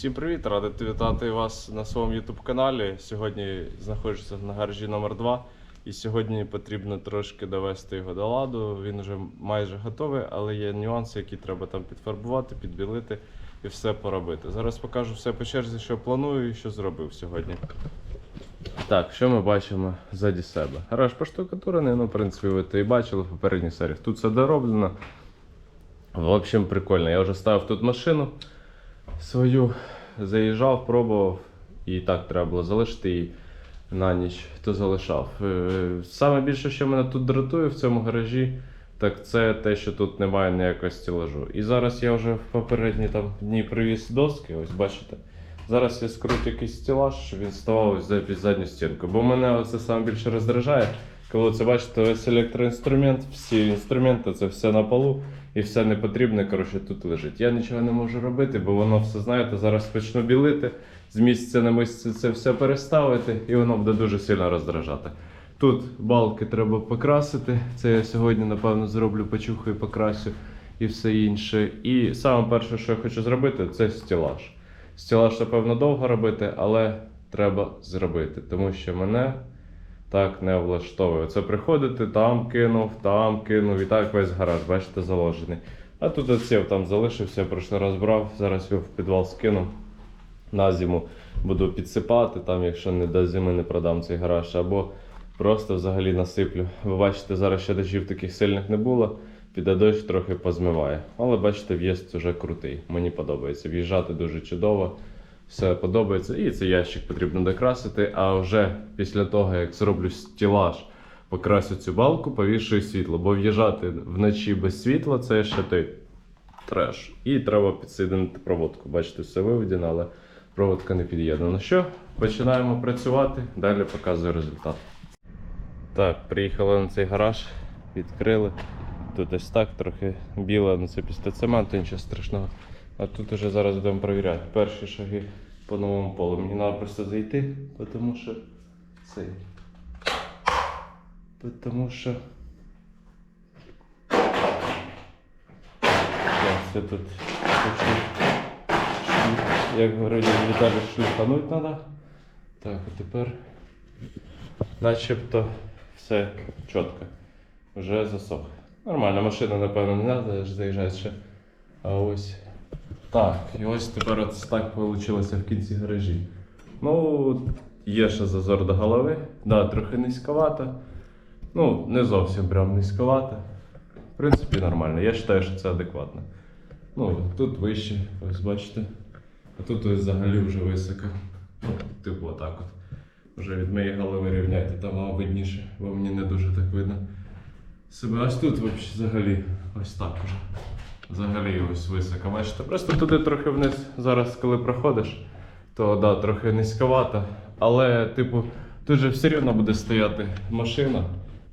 Всім привіт! Радий вітати вас на своєму YouTube каналі. Сьогодні знаходжуся на гаражі номер 2 і сьогодні потрібно трошки довести його до ладу. Він вже майже готовий, але є нюанси, які треба там підфарбувати, підбілити і все поробити. Зараз покажу все по черзі, що планую і що зробив сьогодні. Так, що ми бачимо ззаді себе? Гараж поштукатурений, ну, в принципі, ви то і бачили в попередніх серіях. Тут все дороблено. В общем, прикольно. Я вже ставив тут машину свою, заїжджав, пробував, і так треба було залишити її на ніч, то залишав. Е, Саме більше, що мене тут дратує в цьому гаражі, так це те, що тут немає ніякого стілажу. І зараз я вже в попередні там дні привіз доски, ось бачите. Зараз я скрутю якийсь стілаж, щоб він ставав за задню стінку. Бо мене це саме більше роздражає. Коли це бачите, весь електроінструмент, всі інструменти, це все на полу і все непотрібне, коротше, тут лежить. Я нічого не можу робити, бо воно все, знаєте, зараз почну білити, з місця на місце це все переставити, і воно буде дуже сильно роздражати. Тут балки треба покрасити. Це я сьогодні, напевно, зроблю почухаю, покрасю і все інше. І саме перше, що я хочу зробити, це стілаж. Стілаж, напевно, довго робити, але треба зробити, тому що мене так не влаштовує. Це приходити, там кинув, там кинув, і так весь гараж, бачите, заложений. А тут оців там залишився, прошлий раз брав, зараз його в підвал скину. На зиму буду підсипати, там, якщо не до зими не продам цей гараж, або просто взагалі насиплю. Ви бачите, зараз ще дощів таких сильних не було. Піде дощ трохи позмиває. Але бачите, в'їзд вже крутий. Мені подобається. В'їжджати дуже чудово все подобається. І цей ящик потрібно докрасити. А вже після того, як зроблю стілаж, покрасю цю балку, повішую світло. Бо в'їжджати вночі без світла це ще той треш. І треба підсоєднити проводку. Бачите, все виведено, але проводка не під'єднана. Ну що, починаємо працювати. Далі показую результат. Так, приїхали на цей гараж, відкрили. Тут ось так, трохи біле, ну це після цементу, нічого страшного. А тут уже зараз будемо перевіряти перші шаги по новому полу. Мені треба просто зайти, тому що цей. Тому що. Це тут як говорить Віталій, шліфануть треба. Так, а тепер начебто все чітко. Вже засох. Нормально, машина, напевно, не треба заїжджати ще. А ось. Так, і ось тепер ось так вийшло в кінці гаражі. Ну, є ще зазор до голови. Да, трохи низьковато. Ну, не зовсім прям низьковато. В принципі, нормально. Я вважаю, що це адекватно. Ну, тут вище, ось бачите. А тут ось взагалі вже високо. Типу отак от. Вже від моєї голови рівняйте, там вам видніше, бо мені не дуже так видно. Себе ось тут взагалі ось так уже. Взагалі ось високо. Бачите, просто туди трохи вниз зараз, коли проходиш, то да, трохи низьковато. Але, типу, тут же все рівно буде стояти машина.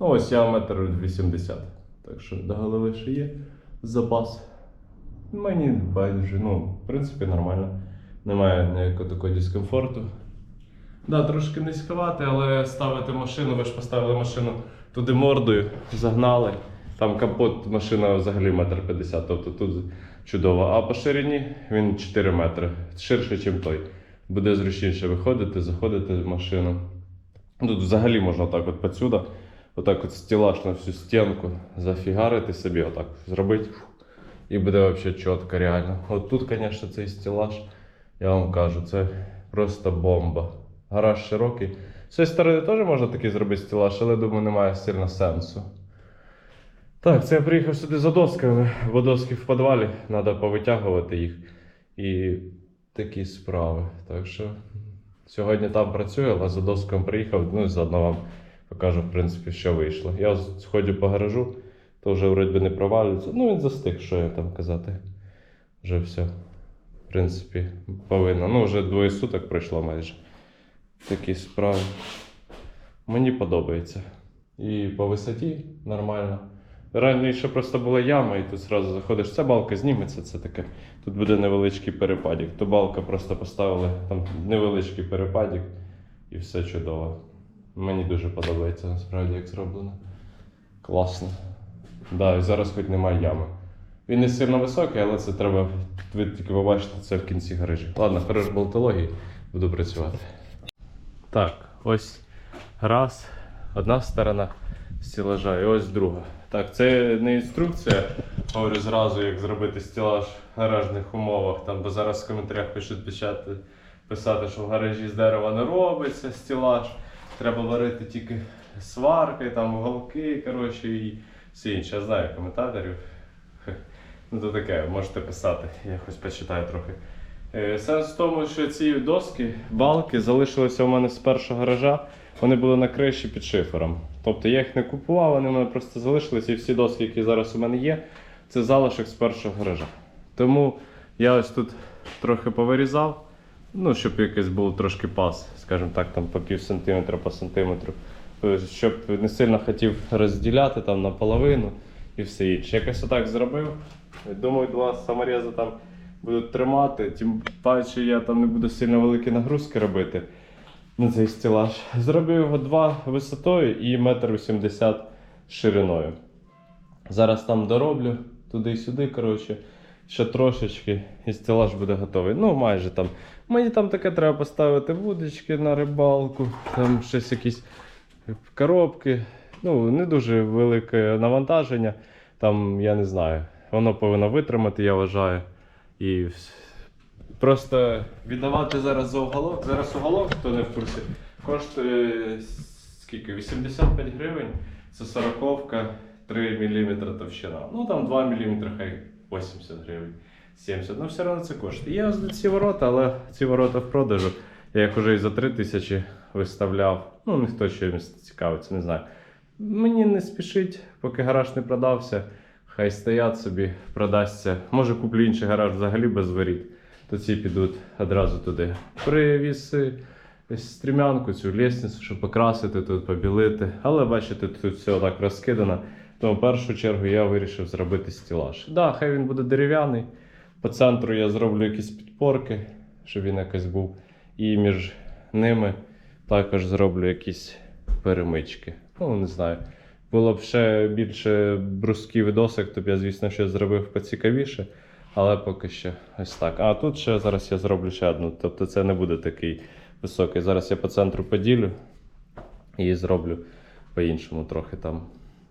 Ну ось я метр 80. Так що до голови ще є запас. Мені байдуже, ну, в принципі, нормально. Немає ніякого такого дискомфорту. Да, трошки низьковато, але ставити машину, ви ж поставили машину туди мордою, загнали. Там капот машина взагалі метр п'ятдесят, тобто тут чудово. А по ширині він 4 метри, ширше, ніж той. Буде зручніше виходити, заходити в машину. Тут взагалі можна отак от подсюда, отак от стілаж на всю стінку, зафігарити собі, отак зробити. І буде взагалі чітко, реально. От тут, звісно, цей стілаж, я вам кажу, це просто бомба. Гараж широкий. З цієї сторони теж можна такий зробити стілаж, але думаю, немає сильно сенсу. Так, це я приїхав сюди за досками, бо доски в підвалі, треба повитягувати їх. І такі справи. Так що сьогодні там працюю, але за досками приїхав, ну і заодно вам покажу, в принципі, що вийшло. Я сходжу по гаражу, то вже вроді не провалюється. Ну він застиг, що я там казати. Вже все. В принципі, повинно. Ну, вже двоє суток пройшло майже. Такі справи. Мені подобається. І по висоті нормально. Раніше просто була яма, і тут зразу заходиш, ця балка зніметься, це таке. Тут буде невеличкий перепадік. То балка просто поставили там невеличкий перепадік і все чудово. Мені дуже подобається насправді, як зроблено. Класно. Да, і зараз хоч немає ями. Він не сильно високий, але це треба. Ви тільки побачите це в кінці гаражі. Ладно, хорош болтології, буду працювати. Так, ось раз, одна сторона стілажа, і ось друга. Так, це не інструкція. Говорю зразу, як зробити стілаж в гаражних умовах. Там, бо зараз в коментарях пишуть писати, писати, що в гаражі з дерева не робиться стілаж. Треба варити тільки сварки, там уголки, коротше, і все інше. Я знаю коментаторів. Ну то таке, можете писати, я хоч почитаю трохи. Е, Сенс в тому, що ці доски, балки залишилися у мене з першого гаража. Вони були на криші під шифером. Тобто я їх не купував, вони в мене просто залишилися. І всі доски, які зараз у мене є, це залишок з першого гаража. Тому я ось тут трохи повирізав, ну, щоб якийсь був трошки пас, скажімо так, там по пів сантиметра по сантиметру. Тобто, Щоб не сильно хотів розділяти там наполовину і все інше. Якось отак зробив. Думаю, два саморези там будуть тримати, тим паче я там не буду сильно великі нагрузки робити на цей стелаж. Зробив його два висотою і метр вісімдесят шириною. Зараз там дороблю туди-сюди, коротше, ще трошечки, і стелаж буде готовий. Ну, майже там. Мені там таке треба поставити вудочки на рибалку, там щось якісь коробки. Ну, не дуже велике навантаження. Там, я не знаю, воно повинно витримати, я вважаю. І просто віддавати зараз за уголок. Зараз уголок, хто не в курсі, коштує скільки? 85 гривень. Це 40 3 мм товщина. Ну там 2 мм, хай 80 гривень. 70, ну все одно це коштує. Є ці ворота, але ці ворота в продажу. Я їх вже і за 3 тисячі виставляв. Ну, ніхто ще цікавиться, не знаю. Мені не спішить, поки гараж не продався. Хай стоять собі, продасться. Може куплю інший гараж взагалі без воріт, то ці підуть одразу туди. Привіз стрімянку, цю лісницю, щоб покрасити тут, побілити. Але бачите, тут все так розкидано. Тому в першу чергу я вирішив зробити стілаж. Так, да, хай він буде дерев'яний. По центру я зроблю якісь підпорки, щоб він якось був. І між ними також зроблю якісь перемички. Ну, не знаю. Було б ще більше брусків і досок, то б я, звісно, ще зробив поцікавіше. Але поки що ось так. А тут ще зараз я зроблю ще одну. Тобто це не буде такий високий. Зараз я по центру поділю і зроблю по-іншому трохи там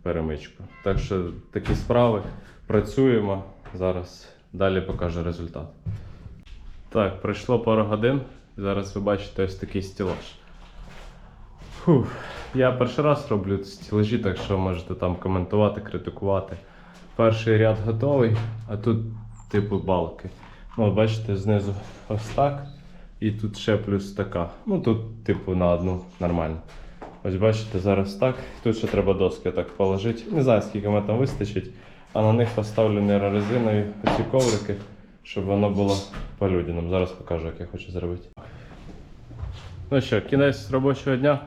перемичку. Так що такі справи. Працюємо. Зараз далі покажу результат. Так, пройшло пару годин. Зараз ви бачите ось такий стілаж. Фух, я перший раз роблю стілажі, так що можете там коментувати, критикувати. Перший ряд готовий, а тут типу балки. Ну, бачите, знизу ось так. І тут ще плюс така. Ну тут, типу, на одну нормально. Ось бачите, зараз так. Тут ще треба доски так положити. Не знаю, скільки мене там вистачить. А на них поставлю нейрорезинові оці коврики, щоб воно було по-людяному. Зараз покажу, як я хочу зробити. Ну що, кінець робочого дня.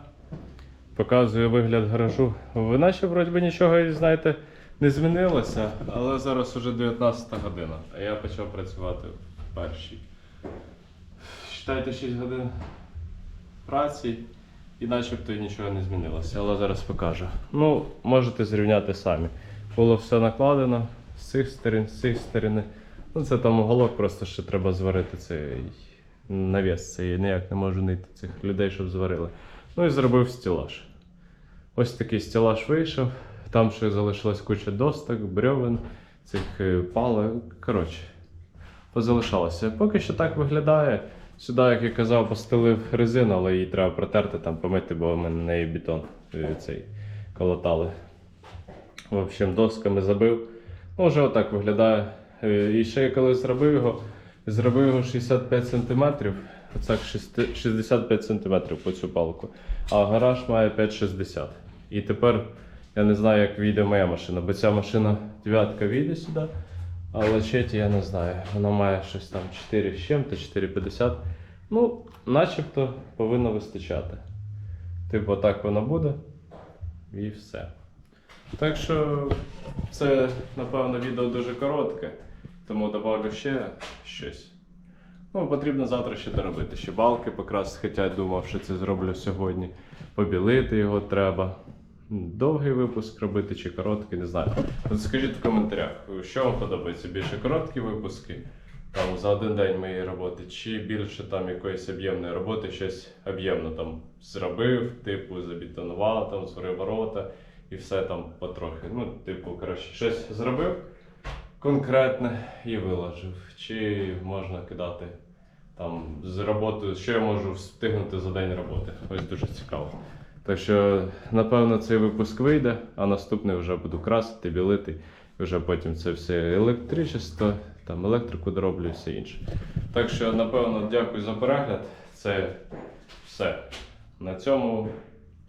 Показую вигляд гаражу. Ви наче вроді нічого, знаєте, не змінилося, але зараз уже 19 година, а я почав працювати в першій. Считайте 6 годин праці і начебто нічого не змінилося, але зараз покажу. Ну, можете зрівняти самі. Було все накладено з цих сторін, з цих сторін. Ну, це там уголок, просто ще треба зварити цей навіс. Це я ніяк не можу знайти цих людей, щоб зварили. Ну і зробив стілаж. Ось такий стілаж вийшов. Там ще залишилась куча досток, брьовен, цих е, палок. Коротше, позалишалося. Поки що так виглядає. Сюди, як я казав, постелив резину, але її треба протерти, там помити, бо в мене на неї бетон е, цей колотали. В общем, досками забив. Ну, вже отак виглядає. Е, І ще я коли зробив його, зробив його 65 см. Оцак 65 см по цю палку. А гараж має 5,60. І тепер я не знаю, як війде моя машина, бо ця машина дев'ятка війде сюди. А лачеті я не знаю. Вона має щось там 4 з чим-то, 4,50. Ну, начебто повинно вистачати. Типу, так воно буде. І все. Так що це, напевно, відео дуже коротке, тому добавлю ще щось. Ну, потрібно завтра ще доробити. Ще балки покрасити, хоча я думав, що це зроблю сьогодні. Побілити його треба. Довгий випуск робити чи короткий, не знаю. От скажіть в коментарях, що вам подобається більше короткі випуски там за один день моєї роботи, чи більше там якоїсь об'ємної роботи, щось об'ємно там зробив, типу забетонував, там зварив ворота і все там потрохи. Ну, типу, коротше, щось зробив конкретне і виложив. Чи можна кидати там з роботи, що я можу встигнути за день роботи. Ось дуже цікаво. Так що, напевно, цей випуск вийде, а наступний вже буду красити, білити, вже потім це все електричество, там електрику дороблю і все інше. Так що, напевно, дякую за перегляд. Це все. На цьому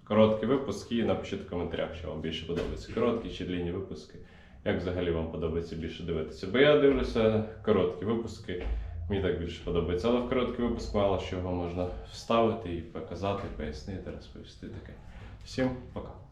короткий випуск і напишіть в коментарях, що вам більше подобається короткі чи длінні випуски. Як взагалі вам подобається більше дивитися? Бо я дивлюся короткі випуски. Мені так більше подобається, але в короткий випуск мало чого можна вставити і показати, пояснити, розповісти таке. Всім пока.